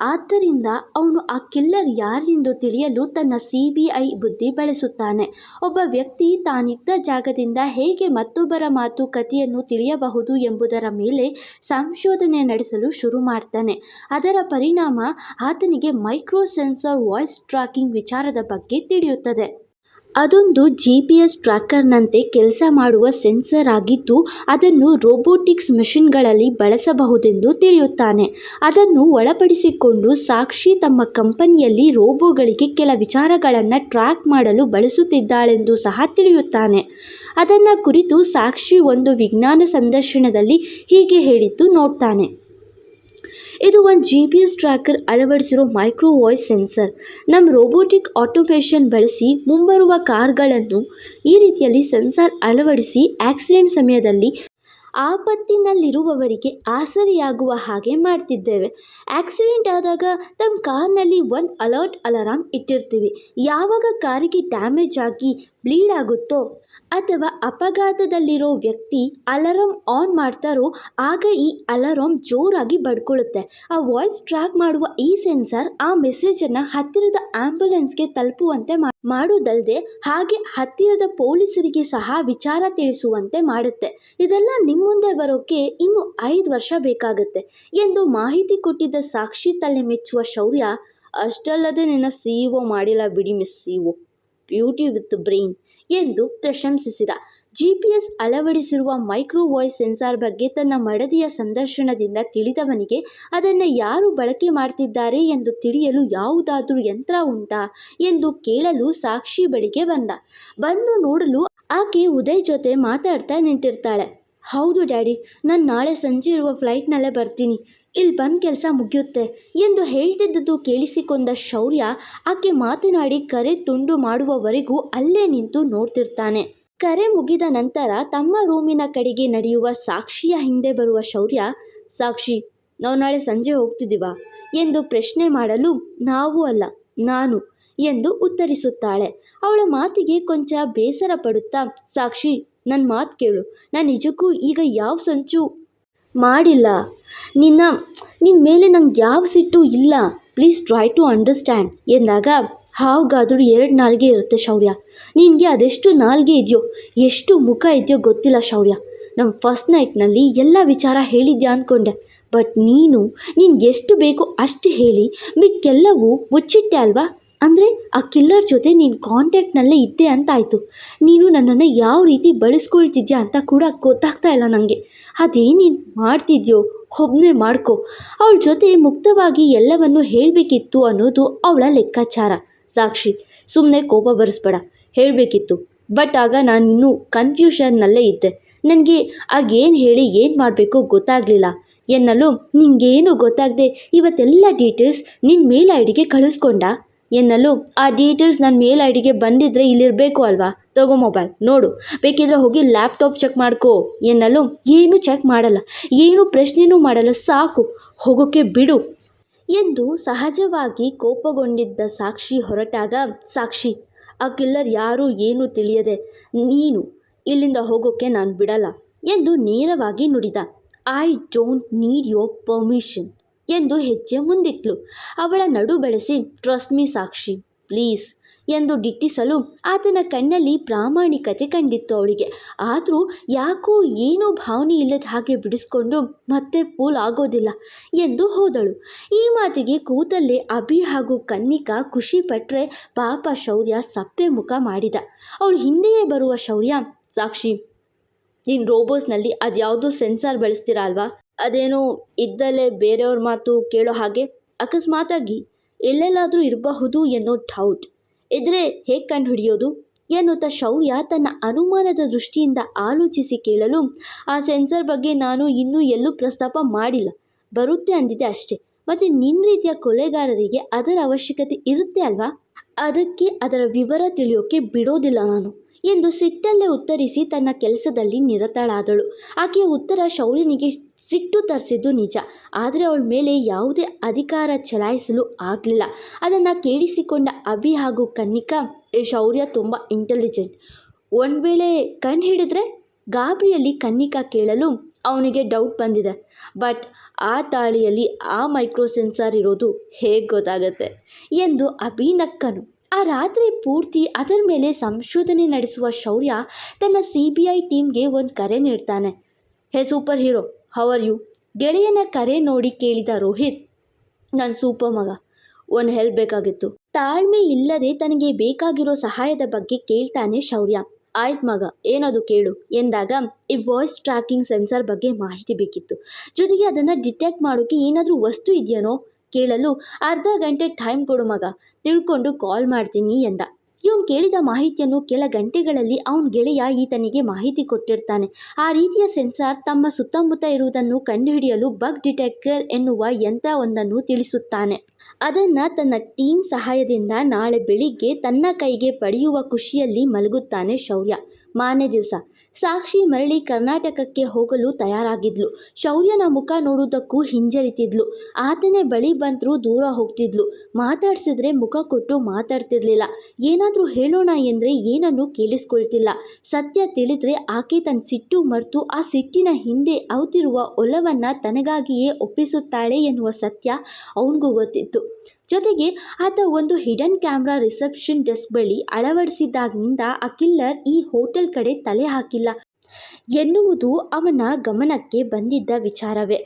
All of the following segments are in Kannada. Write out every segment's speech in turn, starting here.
ಆದ್ದರಿಂದ ಅವನು ಆ ಕಿಲ್ಲರ್ ಯಾರೆಂದು ತಿಳಿಯಲು ತನ್ನ ಸಿ ಬಿ ಐ ಬುದ್ಧಿ ಬಳಸುತ್ತಾನೆ. ಒಬ್ಬ ವ್ಯಕ್ತಿ ತಾನಿದ್ದ ಜಾಗದಿಂದ ಹೇಗೆ ಮತ್ತೊಬ್ಬರ ಮಾತುಕತೆಯನ್ನು ತಿಳಿಯಬಹುದು ಎಂಬುದರ ಮೇಲೆ ಸಂಶೋಧನೆ ನಡೆಸಲು ಶುರು ಮಾಡ್ತಾನೆ. ಅದರ ಪರಿಣಾಮ ಆತನಿಗೆ ಮೈಕ್ರೋ ಸೆನ್ಸರ್ ವಾಯ್ಸ್ ಟ್ರ್ಯಾಕಿಂಗ್ ವಿಚಾರದ ಬಗ್ಗೆ ತಿಳಿಯುತ್ತದೆ. ಅದೊಂದು ಜಿ ಪಿ ಎಸ್ ಟ್ರ್ಯಾಕರ್ನಂತೆ ಕೆಲಸ ಮಾಡುವ ಸೆನ್ಸರ್ ಆಗಿದ್ದು, ಅದನ್ನು ರೋಬೋಟಿಕ್ಸ್ ಮೆಷಿನ್ಗಳಲ್ಲಿ ಬಳಸಬಹುದೆಂದು ತಿಳಿಯುತ್ತಾನೆ. ಅದನ್ನು ಒಳಪಡಿಸಿಕೊಂಡು ಸಾಕ್ಷಿ ತಮ್ಮ ಕಂಪನಿಯಲ್ಲಿ ರೋಬೋಗಳಿಗೆ ಕೆಲ ವಿಚಾರಗಳನ್ನು ಟ್ರ್ಯಾಕ್ ಮಾಡಲು ಬಳಸುತ್ತಿದ್ದಾಳೆಂದು ಸಹ ತಿಳಿಯುತ್ತಾನೆ. ಅದನ್ನು ಕುರಿತು ಸಾಕ್ಷಿ ಒಂದು ವಿಜ್ಞಾನ ಸಂದರ್ಶನದಲ್ಲಿ ಹೀಗೆ ಹೇಳಿದ್ದು ನೋಡ್ತಾನೆ. ಇದು ಒಂದು ಜಿ ಪಿ ಎಸ್ ಟ್ರ್ಯಾಕರ್ ಅಳವಡಿಸಿರೋ ಮೈಕ್ರೋ ವಾಯ್ಸ್ ಸೆನ್ಸರ್ ನಮ್ಮ ರೋಬೋಟಿಕ್ ಆಟೋಮೇಷನ್ ಬಳಸಿ ಮುಂಬರುವ ಕಾರ್ಗಳನ್ನು ಈ ರೀತಿಯಲ್ಲಿ ಸೆನ್ಸಾರ್ ಅಳವಡಿಸಿ ಆಕ್ಸಿಡೆಂಟ್ ಸಮಯದಲ್ಲಿ ಆಪತ್ತಿನಲ್ಲಿರುವವರಿಗೆ ಆಸರೆಯಾಗುವ ಹಾಗೆ ಮಾಡ್ತಿದ್ದೇವೆ. ಆಕ್ಸಿಡೆಂಟ್ ಆದಾಗ ನಮ್ಮ ಕಾರ್ನಲ್ಲಿ ಒಂದು ಅಲರ್ಟ್ ಅಲಾರಾಮ್ ಇಟ್ಟಿರ್ತೀವಿ. ಯಾವಾಗ ಕಾರಿಗೆ ಡ್ಯಾಮೇಜ್ ಆಗಿ ಬ್ಲೀಡ್ ಆಗುತ್ತೋ ಅಥವಾ ಅಪಘಾತದಲ್ಲಿರೋ ವ್ಯಕ್ತಿ ಅಲಾರಾಮ್ ಆನ್ ಮಾಡ್ತಾರೋ ಆಗ ಈ ಅಲಾರಾಮ್ ಜೋರಾಗಿ ಬಡ್ಕೊಳ್ಳುತ್ತೆ ಆ ವಾಯ್ಸ್ ಟ್ರ್ಯಾಕ್ ಮಾಡುವ ಈ ಸೆನ್ಸರ್ ಆ ಮೆಸೇಜನ್ನು ಹತ್ತಿರದ ಆಂಬ್ಯುಲೆನ್ಸ್ಗೆ ತಲುಪುವಂತೆ ಮಾಡೋದಲ್ಲದೆ ಹಾಗೆ ಹತ್ತಿರದ ಪೊಲೀಸರಿಗೆ ಸಹ ವಿಚಾರ ತಿಳಿಸುವಂತೆ ಮಾಡುತ್ತೆ. ಇದೆಲ್ಲ ನಿಮ್ಮ ಮುಂದೆ ಬರೋಕ್ಕೆ ಇನ್ನು ಐದು ವರ್ಷ ಬೇಕಾಗುತ್ತೆ ಎಂದು ಮಾಹಿತಿ ಕೊಟ್ಟಿದ್ದ ಸಾಕ್ಷಿ ತಲೆ ಮೆಚ್ಚುವ ಶೌರ್ಯ, ಅಷ್ಟಲ್ಲದೆ ನಿನ್ನ ಸಿ ಒ ಮಾಡಿಲ್ಲ ಬಿಡಿ miss C beauty with brain ಎಂದು ಪ್ರಶಂಸಿಸಿದ. ಜಿಪಿಎಸ್ ಅಳವಡಿಸಿರುವ ಮೈಕ್ರೋ ವಾಯ್ಸ್ ಸೆನ್ಸಾರ್ ಬಗ್ಗೆ ತನ್ನ ಮಡದಿಯ ಸಂದರ್ಶನದಿಂದ ತಿಳಿದವನಿಗೆ ಅದನ್ನು ಯಾರು ಬಳಕೆ ಮಾಡ್ತಿದ್ದಾರೆ ಎಂದು ತಿಳಿಯಲು ಯಾವುದಾದರೂ ಯಂತ್ರ ಉಂಟಾ ಎಂದು ಕೇಳಲು ಸಾಕ್ಷಿ ಬಳಿಗೆ ಬಂದ. ಬಂದು ನೋಡಲು ಆಕೆ ಉದಯ್ ಜೊತೆ ಮಾತಾಡ್ತಾ ನಿಂತಿರ್ತಾಳೆ. ಹೌದು ಡ್ಯಾಡಿ, ನಾನು ನಾಳೆ ಸಂಜೆ ಇರುವ ಫ್ಲೈಟ್ನಲ್ಲೇ ಬರ್ತೀನಿ. ಇಲ್ಲಿ ಬಂದು ಕೆಲಸ ಮುಗಿಯುತ್ತೆ ಎಂದು ಹೇಳ್ತಿದ್ದದ್ದು ಕೇಳಿಸಿಕೊಂಡ ಶೌರ್ಯ ಆಕೆ ಮಾತನಾಡಿ ಕರೆ ತುಂಡು ಮಾಡುವವರೆಗೂ ಅಲ್ಲೇ ನಿಂತು ನೋಡ್ತಿರ್ತಾನೆ. ಕರೆ ಮುಗಿದ ನಂತರ ತಮ್ಮ ರೂಮಿನ ಕಡೆಗೆ ನಡೆಯುವ ಸಾಕ್ಷಿಯ ಹಿಂದೆ ಬರುವ ಶೌರ್ಯ, ಸಾಕ್ಷಿ, ನಾವು ನಾಳೆ ಸಂಜೆ ಹೋಗ್ತಿದ್ದೀವ ಎಂದು ಪ್ರಶ್ನೆ ಮಾಡಲು ನಾವು ಅಲ್ಲ, ನಾನು ಎಂದು ಉತ್ತರಿಸುತ್ತಾಳೆ. ಅವಳ ಮಾತಿಗೆ ಕೊಂಚ ಬೇಸರ ಪಡುತ್ತಾ, ಸಾಕ್ಷಿ ನನ್ನ ಮಾತು ಕೇಳು. ನಾನು ನಿಜಕ್ಕೂ ಈಗ ಯಾವ ಸಂಚು ಮಾಡಿಲ್ಲ. ನಿನ್ನ ನಿನ್ನ ಮೇಲೆ ನಂಗೆ ಯಾವ ಸಿಟ್ಟು ಇಲ್ಲ. ಪ್ಲೀಸ್ ಟ್ರೈ ಟು ಅಂಡರ್ಸ್ಟ್ಯಾಂಡ್ ಎಂದಾಗ, ಹಾವುಗಾದ್ರೂ ಎರಡು ನಾಲ್ಗೆ ಇರುತ್ತೆ ಶೌರ್ಯ. ನಿನಗೆ ಅದೆಷ್ಟು ನಾಲ್ಗೆ ಇದೆಯೋ, ಎಷ್ಟು ಮುಖ ಇದೆಯೋ ಗೊತ್ತಿಲ್ಲ ಶೌರ್ಯ. ನಮ್ಮ ಫಸ್ಟ್ ನೈಟ್ನಲ್ಲಿ ಎಲ್ಲ ವಿಚಾರ ಹೇಳಿದ್ಯಾ ಅಂದ್ಕೊಂಡೆ ಬಟ್ ನೀನು, ನಿನ್ಗೆ ಎಷ್ಟು ಬೇಕೋ ಅಷ್ಟು ಹೇಳಿ, ಮಿಕ್ಕೆಲ್ಲವೂ ಮುಚ್ಚಿಟ್ಟೆ ಅಲ್ವಾ? ಅಂದರೆ ಆ ಕಿಲ್ಲರ್ ಜೊತೆ ನೀನು ಕಾಂಟ್ಯಾಕ್ಟ್ನಲ್ಲೇ ಇದ್ದೆ ಅಂತಾಯಿತು. ನೀನು ನನ್ನನ್ನು ಯಾವ ರೀತಿ ಬಳಸ್ಕೊಳ್ತಿದ್ಯಾ ಅಂತ ಕೂಡ ಗೊತ್ತಾಗ್ತಾ ಇಲ್ಲ ನನಗೆ ಅದೇ ನೀನು ಮಾಡ್ತಿದ್ಯೋ ಒಬ್ಬನೇ ಮಾಡ್ಕೋ. ಅವಳ ಜೊತೆ ಮುಕ್ತವಾಗಿ ಎಲ್ಲವನ್ನು ಹೇಳಬೇಕಿತ್ತು ಅನ್ನೋದು ಅವಳ ಲೆಕ್ಕಾಚಾರ. ಸಾಕ್ಷಿ ಸುಮ್ಮನೆ ಕೋಪ ಬರೆಸ್ಬೇಡ. ಹೇಳಬೇಕಿತ್ತು. ಬಟ್ ಆಗ ನಾನು ಇನ್ನೂ ಕನ್ಫ್ಯೂಷನ್ನಲ್ಲೇ ಇದ್ದೆ. ನನಗೆ ಆಗೇನು ಹೇಳಿ ಏನು ಮಾಡಬೇಕು ಗೊತ್ತಾಗಲಿಲ್ಲ. ಎನ್ನಲು ನಿಂಗೇನು ಗೊತ್ತಾಗದೆ ಇವತ್ತೆಲ್ಲ ಡೀಟೇಲ್ಸ್ ನಿನ್ನ ಮೇಲ್ ಐ ಡಿಗೆ ಕಳಿಸ್ಕೊಂಡ? ಎನ್ನಲು ಆ ಡೀಟೇಲ್ಸ್ ನನ್ನ ಮೇಲ್ ಐ ಡಿಗೆ ಬಂದಿದ್ದರೆ ಇಲ್ಲಿರಬೇಕು ಅಲ್ವಾ? ತಗೋ ಮೊಬೈಲ್ ನೋಡು. ಬೇಕಿದ್ರೆ ಹೋಗಿ ಲ್ಯಾಪ್ಟಾಪ್ ಚೆಕ್ ಮಾಡ್ಕೋ. ಎನ್ನಲು ಏನು ಚೆಕ್ ಮಾಡಲ್ಲ. ಏನು ಪ್ರಶ್ನೆನೂ ಮಾಡಲ್ಲ. ಸಾಕು. ಹೋಗೋಕ್ಕೆ ಬಿಡು. ಎಂದು ಸಹಜವಾಗಿ ಕೋಪಗೊಂಡಿದ್ದ ಸಾಕ್ಷಿ ಹೊರಟಾಗ, ಸಾಕ್ಷಿ, ಆ ಕಿಲ್ಲರ್ ಯಾರು ಏನು ತಿಳಿಯದೆ. ನೀನು ಇಲ್ಲಿಂದ ಹೋಗೋಕ್ಕೆ ನಾನು ಬಿಡಲ್ಲ. ಎಂದು ನೇರವಾಗಿ ನುಡಿದ. I don't need your permission ಎಂದು ಹೆಜ್ಜೆ ಮುಂದಿಟ್ಲು. ಅವಳ ನಡು ಬೆಳೆಸಿ ಟ್ರಸ್ಟ್ ಮೀ ಸಾಕ್ಷಿ ಪ್ಲೀಸ್ ಎಂದು ದಿಟ್ಟಿಸಲು ಆತನ ಕಣ್ಣಲ್ಲಿ ಪ್ರಾಮಾಣಿಕತೆ ಕಂಡಿತ್ತು ಅವಳಿಗೆ. ಆದರೂ ಯಾಕೋ ಏನೋ ಭಾವನೆ ಇಲ್ಲದ ಹಾಗೆ ಬಿಡಿಸ್ಕೊಂಡು, ಮತ್ತೆ ಪೂಲ್ ಆಗೋದಿಲ್ಲ ಎಂದು ಹೋದಳು. ಈ ಮಾತಿಗೆ ಕೂತಲ್ಲೇ ಅಭಿ ಹಾಗೂ ಕನ್ನಿಕಾ ಖುಷಿ ಪಟ್ಟರೆ ಪಾಪ ಶೌರ್ಯ ಸಪ್ಪೆ ಮುಖ ಮಾಡಿದ. ಅವಳು ಹಿಂದೆಯೇ ಬರುವ ಶೌರ್ಯ, ಸಾಕ್ಷಿ, ನೀನು ರೋಬೋಸ್ನಲ್ಲಿ ಅದ್ಯಾವುದೋ ಸೆನ್ಸಾರ್ ಬಳಸ್ತೀರಾ ಅಲ್ವಾ? ಅದೇನೋ ಇದ್ದಲ್ಲೇ ಬೇರೆಯವ್ರ ಮಾತು ಕೇಳೋ ಹಾಗೆ ಅಕಸ್ಮಾತಾಗಿ ಎಲ್ಲೆಲ್ಲಾದರೂ ಇರಬಹುದು ಎನ್ನೋ ಡೌಟ್ ಇದ್ರೆ ಹೇಗೆ ಕಂಡುಹಿಡಿಯೋದು? ಎನ್ನುತ್ತಾ ಶೌರ್ಯ ತನ್ನ ಅನುಮಾನದ ದೃಷ್ಟಿಯಿಂದ ಆಲೋಚಿಸಿ ಕೇಳಲು ಆ ಸೆನ್ಸರ್ ಬಗ್ಗೆ ನಾನು ಇನ್ನೂ ಎಲ್ಲೂ ಪ್ರಸ್ತಾಪ ಮಾಡಿಲ್ಲ. ಬರುತ್ತೆ ಅಂದಿದೆ ಅಷ್ಟೇ. ಮತ್ತು ನಿನ್ನ ರೀತಿಯ ಕೊಲೆಗಾರರಿಗೆ ಅದರ ಅವಶ್ಯಕತೆ ಇರುತ್ತೆ ಅಲ್ವಾ? ಅದಕ್ಕೆ ಅದರ ವಿವರ ತಿಳಿಯೋಕೆ ಬಿಡೋದಿಲ್ಲ ನಾನು. ಎಂದು ಸಿಟ್ಟಲ್ಲೇ ಉತ್ತರಿಸಿ ತನ್ನ ಕೆಲಸದಲ್ಲಿ ನಿರತಳಾದಳು. ಆಕೆಯ ಉತ್ತರ ಶೌರ್ಯನಿಗೆ ಸಿಟ್ಟು ತರಿಸಿದ್ದು ನಿಜ. ಆದರೆ ಅವಳ ಮೇಲೆ ಯಾವುದೇ ಅಧಿಕಾರ ಚಲಾಯಿಸಲು ಆಗಲಿಲ್ಲ. ಅದನ್ನು ಕೇಳಿಸಿಕೊಂಡ ಅಭಿ ಹಾಗೂ ಕನ್ನಿಕಾ ಶೌರ್ಯ, ತುಂಬ ಇಂಟೆಲಿಜೆಂಟ್ ಒಂದು ವೇಳೆ ಕಣ್ಣು ಹಿಡಿದ್ರೆ? ಗಾಬರಿಯಲ್ಲಿ ಕನ್ನಿಕಾ ಕೇಳಲು ಅವನಿಗೆ ಡೌಟ್ ಬಂದಿದೆ. ಬಟ್ ಆ ತಾಳಿಯಲ್ಲಿ ಆ ಮೈಕ್ರೋ ಸೆನ್ಸಾರ್ ಇರೋದು ಹೇಗೆ ಗೊತ್ತಾಗತ್ತೆ? ಎಂದು ಅಭಿ ನಕ್ಕನು. ಆ ರಾತ್ರಿ ಪೂರ್ತಿ ಅದರ ಮೇಲೆ ಸಂಶೋಧನೆ ನಡೆಸುವ ಶೌರ್ಯ ತನ್ನ ಸಿ ಬಿ ಐ ಟೀಮ್ಗೆ ಒಂದು ಕರೆ ನೀಡ್ತಾನೆ. Hey super hero how are you? ಗೆಳೆಯನ ಕರೆ ನೋಡಿ ಕೇಳಿದ ರೋಹಿತ್ ನನ್ನ ಸೂಪರ್ ಮಗ, ಒಂದು ಹೆಲ್ಪ್ ಬೇಕಾಗಿತ್ತು. ತಾಳ್ಮೆ ಇಲ್ಲದೆ ತನಗೆ ಬೇಕಾಗಿರೋ ಸಹಾಯದ ಬಗ್ಗೆ ಕೇಳ್ತಾನೆ ಶೌರ್ಯ. ಆಯ್ತು ಮಗ, ಏನದು ಕೇಳು, ಎಂದಾಗ ಈ ವಾಯ್ಸ್ ಟ್ರ್ಯಾಕಿಂಗ್ ಸೆನ್ಸರ್ ಬಗ್ಗೆ ಮಾಹಿತಿ ಬೇಕಿತ್ತು. ಜೊತೆಗೆ ಅದನ್ನು ಡಿಟೆಕ್ಟ್ ಮಾಡೋಕ್ಕೆ ಏನಾದರೂ ವಸ್ತು ಇದೆಯೇನೋ? ಕೇಳಲು ಅರ್ಧ ಗಂಟೆ ಟೈಮ್ ಕೊಡು ಮಗ. ತಿಳ್ಕೊಂಡು ಕಾಲ್ ಮಾಡ್ತೀನಿ ಎಂದ. ಇವನು ಕೇಳಿದ ಮಾಹಿತಿಯನ್ನು ಕೆಲ ಗಂಟೆಗಳಲ್ಲಿ ಅವನ ಗೆಳೆಯ ಈತನಿಗೆ ಮಾಹಿತಿ ಕೊಟ್ಟಿರ್ತಾನೆ. ಆ ರೀತಿಯ ಸೆನ್ಸಾರ್ ತಮ್ಮ ಸುತ್ತಮುತ್ತ ಇರುವುದನ್ನು ಕಂಡುಹಿಡಿಯಲು ಬಗ್ ಡಿಟೆಕ್ಟರ್ ಎನ್ನುವ ಯಂತ್ರವೊಂದನ್ನು ತಿಳಿಸುತ್ತಾನೆ. ಅದನ್ನು ತನ್ನ ಟೀಮ್ ಸಹಾಯದಿಂದ ನಾಳೆ ಬೆಳಿಗ್ಗೆ ತನ್ನ ಕೈಗೆ ಪಡೆಯುವ ಖುಷಿಯಲ್ಲಿ ಮಲಗುತ್ತಾನೆ ಶೌರ್ಯ. ಮಾರನೇ ದಿವಸ. ಸಾಕ್ಷಿ ಮರಳಿ ಕರ್ನಾಟಕಕ್ಕೆ ಹೋಗಲು ತಯಾರಾಗಿದ್ಲು. ಶೌರ್ಯನ ಮುಖ ನೋಡುವುದಕ್ಕೂ ಹಿಂಜರಿತಿದ್ಲು. ಆತನೇ ಬಳಿ ಬಂದರೂ ದೂರ ಹೋಗ್ತಿದ್ಲು. ಮಾತಾಡಿಸಿದ್ರೆ ಮುಖ ಕೊಟ್ಟು ಮಾತಾಡ್ತಿರ್ಲಿಲ್ಲ. ಏನಾದರೂ ಹೇಳೋಣ ಎಂದರೆ ಏನನ್ನೂ ಕೇಳಿಸ್ಕೊಳ್ತಿಲ್ಲ. ಸತ್ಯ ತಿಳಿದ್ರೆ ಆಕೆ ತನ್ನ ಸಿಟ್ಟು ಮರೆತು ಆ ಸಿಟ್ಟಿನ ಹಿಂದೆ ಅವತಿರುವ ಒಲವನ್ನು ತನಗಾಗಿಯೇ ಒಪ್ಪಿಸುತ್ತಾಳೆ ಎನ್ನುವ ಸತ್ಯ ಅವನಿಗೂ ಗೊತ್ತಿತ್ತು. ಜೊತೆಗೆ ಆತ ಒಂದು ಹಿಡನ್ ಕ್ಯಾಮ್ರಾ ರಿಸೆಪ್ಷನ್ ಡೆಸ್ಕ್ ಬಳಿ ಅಳವಡಿಸಿದಾಗಿನಿಂದ ಆ ಕಿಲ್ಲರ್ ಈ ಹೋಟೆಲ್ ಕಡೆ ತಲೆ ಹಾಕಿಲ್ಲ ಎನ್ನುವುದು ಅವನ ಗಮನಕ್ಕೆ ಬಂದಿದ್ದ ವಿಚಾರವೇ.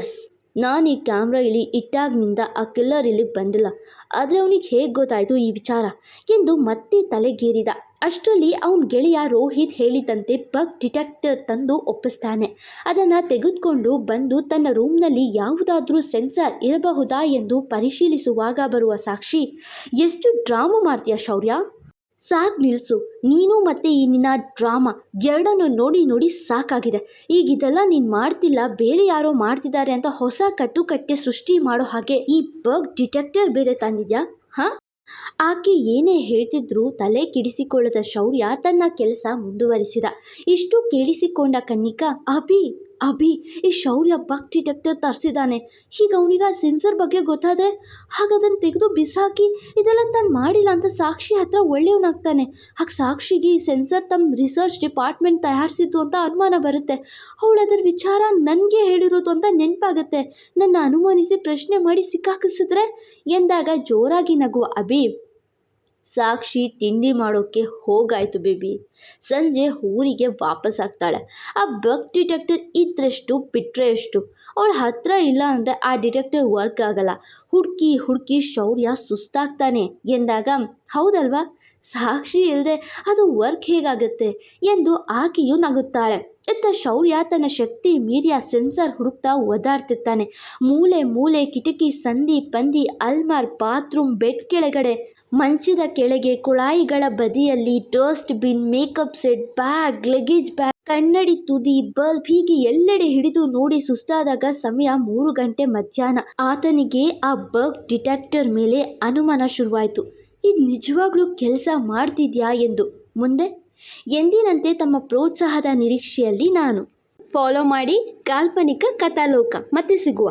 ಎಸ್. ನಾನು ಈ ಕ್ಯಾಮ್ರಾ ಇಲ್ಲಿ ಇಟ್ಟಾಗಿನಿಂದ ಆ ಕಿಲ್ಲರ್ ಇಲ್ಲಿಗೆ ಬಂದಿಲ್ಲ. ಆದರೆ ಅವನಿಗೆ ಹೇಗೆ ಗೊತ್ತಾಯಿತು ಈ ವಿಚಾರ? ಎಂದು ಮತ್ತೆ ತಲೆಗೇರಿದ. ಅಷ್ಟರಲ್ಲಿ ಅವನ ಗೆಳೆಯ ರೋಹಿತ್ ಹೇಳಿದಂತೆ ಬಗ್ ಡಿಟೆಕ್ಟರ್ ತಂದು ಒಪ್ಪಿಸ್ತಾನೆ. ಅದನ್ನು ತೆಗೆದುಕೊಂಡು ಬಂದು ತನ್ನ ರೂಮ್ನಲ್ಲಿ ಯಾವುದಾದ್ರೂ ಸೆನ್ಸರ್ ಇರಬಹುದಾ ಎಂದು ಪರಿಶೀಲಿಸುವಾಗ ಬರುವ ಸಾಕ್ಷಿ, ಎಷ್ಟು ಡ್ರಾಮಾ ಮಾಡ್ತೀಯ ಶೌರ್ಯ? ಸಾಕು ನಿಲ್ಲಿಸು ನೀನು ಮತ್ತು ಈ ನಿನ್ನ ಡ್ರಾಮಾ ಎರಡನ್ನು ನೋಡಿ ನೋಡಿ ಸಾಕಾಗಿದೆ. ಈಗ ಇದೆಲ್ಲ ನೀನು ಮಾಡ್ತಿಲ್ಲ, ಬೇರೆ ಯಾರೋ ಮಾಡ್ತಿದ್ದಾರೆ ಅಂತ ಹೊಸ ಕಟ್ಟುಕಟ್ಟೆ ಸೃಷ್ಟಿ ಮಾಡೋ ಹಾಗೆ ಈ ಬಗ್ ಡಿಟೆಕ್ಟರ್ ಬೇರೆ ತಂದಿದ್ಯಾ? ಹಾಂ? ಆಕೆ ಏನೇ ಹೇಳ್ತಿದ್ರು ತಲೆ ಕೆಡಿಸಿಕೊಳ್ಳದ ಶೌರ್ಯ ತನ್ನ ಕೆಲಸ ಮುಂದುವರಿಸಿದ. ಇಷ್ಟು ಕೇಳಿಸಿಕೊಂಡ ಕನ್ನಿಕಾ, ಅಭಿ ಅಭಿ, ಈ ಶೌರ್ಯ ಬಗ್ ಡಿಟೆಕ್ಟರ್ ತರಿಸಿದ್ದಾನೆ. ಈಗ ಅವನಿಗೆ ಆ ಸೆನ್ಸರ್ ಬಗ್ಗೆ ಗೊತ್ತಾದರೆ ಹಾಗೆ ಅದನ್ನು ತೆಗೆದು ಬಿಸಾಕಿ ಇದೆಲ್ಲ ತಾನು ಮಾಡಿಲ್ಲ ಅಂತ ಸಾಕ್ಷಿ ಹತ್ರ ಒಳ್ಳೆಯವನಾಗ್ತಾನೆ. ಹಾಗೆ ಸಾಕ್ಷಿಗೆ ಈ ಸೆನ್ಸರ್ ತಮ್ಮ ರಿಸರ್ಚ್ ಡಿಪಾರ್ಟ್ಮೆಂಟ್ ತಯಾರಿಸಿದ್ದು ಅಂತ ಅನುಮಾನ ಬರುತ್ತೆ. ಅವಳು ಅದರ ವಿಚಾರ ನನಗೆ ಹೇಳಿರೋದು ಅಂತ ನೆನಪಾಗುತ್ತೆ. ನನ್ನ ಅನುಮಾನಿಸಿ ಪ್ರಶ್ನೆ ಮಾಡಿ ಸಿಕ್ಕಾಕಿಸಿದ್ರೆ ಎಂದಾಗ ಜೋರಾಗಿ ನಗುವ ಅಭಿ. ಸಾಕ್ಷಿ ತಿಂಡಿ ಮಾಡೋಕ್ಕೆ ಹೋಗಾಯ್ತು ಬೇಬಿ. ಸಂಜೆ ಊರಿಗೆ ವಾಪಸ್ ಆಗ್ತಾಳೆ. ಆ ಬಗ್ ಡಿಟೆಕ್ಟರ್ ಇದ್ರಷ್ಟು ಬಿಟ್ಟರೆ ಎಷ್ಟು? ಅವಳ ಹತ್ರ ಇಲ್ಲ ಅಂದರೆ ಆ ಡಿಟೆಕ್ಟರ್ ವರ್ಕ್ ಆಗಲ್ಲ. ಹುಡುಕಿ ಹುಡುಕಿ ಶೌರ್ಯ ಸುಸ್ತಾಗ್ತಾನೆ ಎಂದಾಗ, ಹೌದಲ್ವಾ? ಸಾಕ್ಷಿ ಇಲ್ಲದೆ ಅದು ವರ್ಕ್ ಹೇಗಾಗುತ್ತೆ? ಎಂದು ಆಕೆಯೂ ನಗುತ್ತಾಳೆ. ಇತ್ತ ಶೌರ್ಯ ತನ್ನ ಶಕ್ತಿ ಮೀರಿಯ ಸೆನ್ಸರ್ ಹುಡುಕ್ತಾ ಓದಾಡ್ತಿರ್ತಾನೆ. ಮೂಲೆ ಮೂಲೆ ಕಿಟಕಿ ಸಂದಿ ಪಂದಿ ಅಲ್ಮಾರ್, ಬಾತ್ರೂಮ್, ಬೆಡ್ ಕೆಳಗಡೆ ಮಂಚದ ಕೆಳಗೆ ಕುಳಾಯಿಗಳ ಬದಿಯಲ್ಲಿ dust bin, makeup set, bag, luggage bag, ಕನ್ನಡಿ ತುದಿ, ಬಲ್ಬ್ ಹೀಗೆ ಎಲ್ಲೆಡೆ ಹಿಡಿದು ನೋಡಿ ಸುಸ್ತಾದಾಗ ಸಮಯ ಮೂರು ಗಂಟೆ ಮಧ್ಯಾಹ್ನ. ಆತನಿಗೆ ಆ ಬಗ್ ಡಿಟೆಕ್ಟರ್ ಮೇಲೆ ಅನುಮಾನ ಶುರುವಾಯಿತು. ಇದು ನಿಜವಾಗ್ಲೂ ಕೆಲಸ ಮಾಡ್ತಿದ್ಯಾ ಎಂದು. ಮುಂದೆ ಎಂದಿನಂತೆ ತಮ್ಮ ಪ್ರೋತ್ಸಾಹದ ನಿರೀಕ್ಷೆಯಲ್ಲಿ ನಾನು. ಫಾಲೋ ಮಾಡಿ ಕಾಲ್ಪನಿಕ ಕಥಾಲೋಕ. ಮತ್ತೆ ಸಿಗುವ.